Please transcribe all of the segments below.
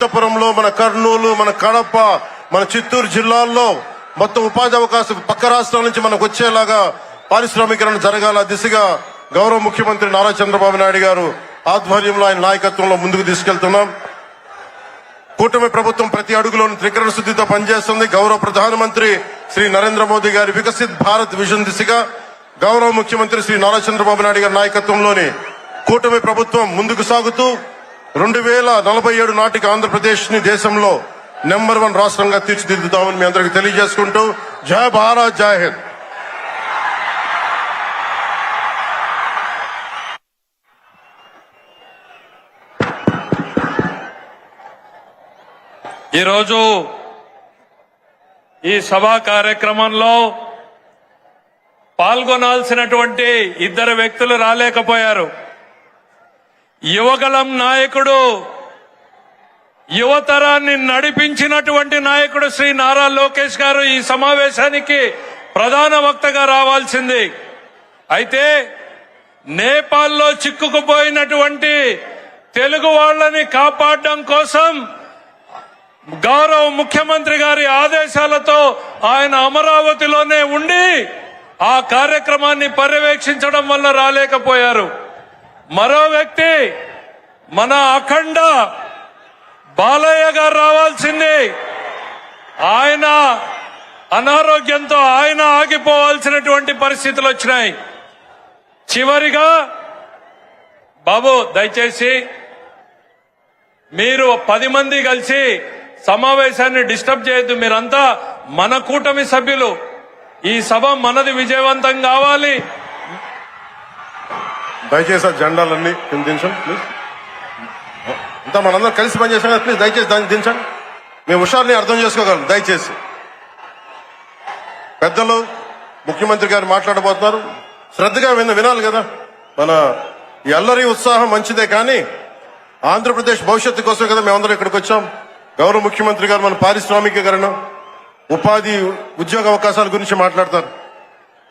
అనంతపురంలో మన కర్నూలు మన కడప మన చిత్తూరు జిల్లాల్లో మొత్తం ఉపాధి అవకాశం పక్క రాష్ట్రాల నుంచి మనకు వచ్చేలాగా పారిశ్రామికరణ జరగాల దిశగా గౌరవ ముఖ్యమంత్రి నారా చంద్రబాబు నాయుడు గారు ఆధ్వర్యంలో ఆయన నాయకత్వంలో ముందుకు తీసుకెళ్తున్నాం. కూటమి ప్రభుత్వం ప్రతి అడుగులోను త్రికరణ శుద్ధితో పనిచేస్తుంది. గౌరవ ప్రధానమంత్రి శ్రీ నరేంద్ర మోదీ గారి వికసిత్ భారత్ విజన్ దిశగా గౌరవ ముఖ్యమంత్రి శ్రీ నారా చంద్రబాబు నాయుడు గారి నాయకత్వంలోని కూటమి ప్రభుత్వం ముందుకు సాగుతూ రెండు వేల నలభై ఏడు నాటికి ఆంధ్రప్రదేశ్ని దేశంలో నెంబర్ వన్ రాష్ట్రంగా తీర్చిదిద్దుతామని మీ అందరికి తెలియజేసుకుంటూ జయ భారత్ జయ హింద్. ఈరోజు ఈ సభా కార్యక్రమంలో పాల్గొనాల్సినటువంటి ఇద్దరు వ్యక్తులు రాలేకపోయారు. యువగలం నాయకుడు యువతరాన్ని నడిపించినటువంటి నాయకుడు శ్రీ నారా లోకేష్ గారు ఈ సమావేశానికి ప్రధాన వక్తగా రావాల్సింది. అయితే నేపాల్లో చిక్కుకుపోయినటువంటి తెలుగు వాళ్ళని కాపాడడం కోసం గౌరవ ముఖ్యమంత్రి గారి ఆదేశాలతో ఆయన అమరావతిలోనే ఉండి ఆ కార్యక్రమాన్ని పర్యవేక్షించడం వల్ల రాలేకపోయారు. మరో వ్యక్తి మన అఖండ బాలయ్య గారు రావాల్సింది. ఆయన అనారోగ్యంతో ఆయన ఆగిపోవాల్సినటువంటి పరిస్థితులు వచ్చినాయి. చివరిగా బాబు దయచేసి మీరు పది మంది కలిసి సమావేశాన్ని డిస్టర్బ్ చేయొద్దు. మీరంతా మన కూటమి సభ్యులు. ఈ సభ మనది విజయవంతం కావాలి. దయచేసి ఆ జెండాలన్నీ కింద దించండి ప్లీజ్ అంతా మనందరం కలిసి పనిచేసాం కదా ప్లీజ్ దయచేసి దాన్ని దించండి. మేము హుషారుని అర్థం చేసుకోగలం దయచేసి. పెద్దలు ముఖ్యమంత్రి గారు మాట్లాడబోతున్నారు. శ్రద్ధగా విన్న వినాలి కదా మన ఎల్లరి ఉత్సాహం మంచిదే కానీ ఆంధ్రప్రదేశ్ భవిష్యత్తు కోసం కదా మేమందరం ఇక్కడికి వచ్చాం. గౌరవ ముఖ్యమంత్రి గారు మన పారిశ్రామికీకరణ ఉపాధి ఉద్యోగ అవకాశాల గురించి మాట్లాడతారు.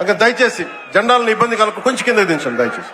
ఇంకా దయచేసి జెండాలను ఇబ్బంది కలగ కొంచెం కింద దించండి దయచేసి.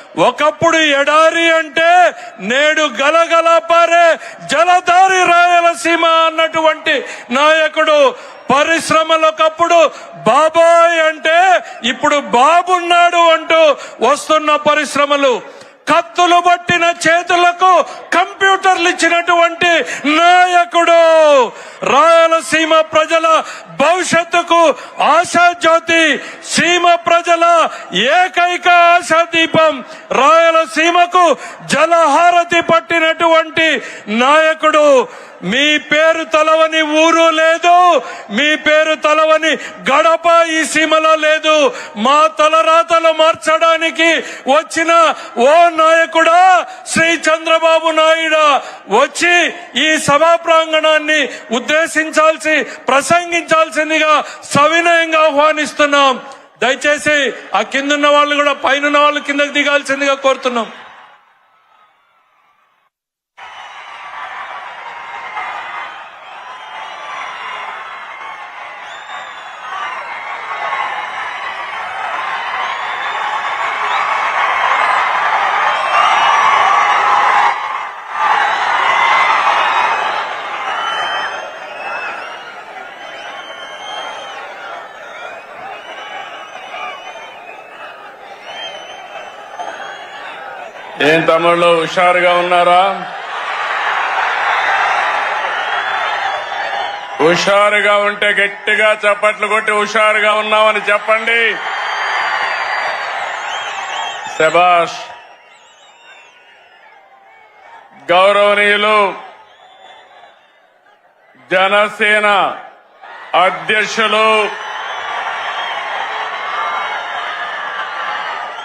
ఒకప్పుడు ఎడారి అంటే నేడు గలగల పారే జలధారి రాయలసీమ అన్నటువంటి నాయకుడు పరిశ్రమలు ఒకప్పుడు బాబాయ్ అంటే ఇప్పుడు బాబున్నాడు అంటూ వస్తున్న పరిశ్రమలు. కత్తులు పట్టిన చేతులకు కంప్యూటర్లు ఇచ్చినటువంటి నాయకుడు. రాయలసీమ ప్రజల భవిష్యత్తుకు ఆశాజ్యోతి సీమ ప్రజల ఏకైక ఆశాదీపం రాయలసీమకు జలహారతి పట్టినటువంటి నాయకుడు. మీ పేరు తలవని ఊరు లేదు మీ పేరు తలవని గడప ఈ సీమలో లేదు. మా తలరాతలు మార్చడానికి వచ్చిన ఓ నాయకుడా శ్రీ చంద్రబాబు నాయుడు. వచ్చి ఈ సభా ప్రాంగణాన్ని ఉద్దేశించాల్సి ప్రసంగించాల్సిందిగా సవినయంగా ఆహ్వానిస్తున్నాం. దయచేసి ఆ కిందున్న వాళ్ళు కూడా పైన వాళ్ళు కిందకి దిగాల్సిందిగా కోరుతున్నాం. ఏం తమ్ముళ్ళు హుషారుగా ఉన్నారా? హుషారుగా ఉంటే గట్టిగా చప్పట్లు కొట్టి హుషారుగా ఉన్నామని చెప్పండి. శభాష్ గౌరవనీయులు జనసేన అధ్యక్షులు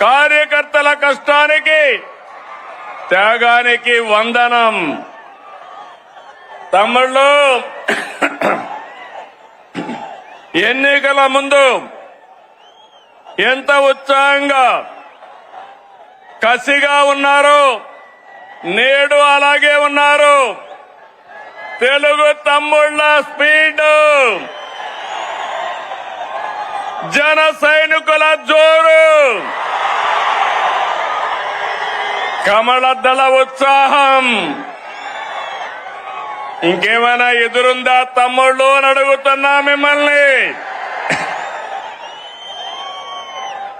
కార్యకర్తల కష్టానికి త్యాగానికి వందనం. తమ్ముళ్ళు ఎన్నికల ముందు ఎంత ఉత్సాహంగా కసిగా ఉన్నారు నేడు అలాగే ఉన్నారు. తెలుగు తమ్ముళ్ళ స్పీడ్. జన సైనికుల జోరు కమలద్దల ఉత్సాహం. ఇంకేమైనా ఎదురుందా తమ్ముళ్ళు అని అడుగుతున్నా మిమ్మల్ని.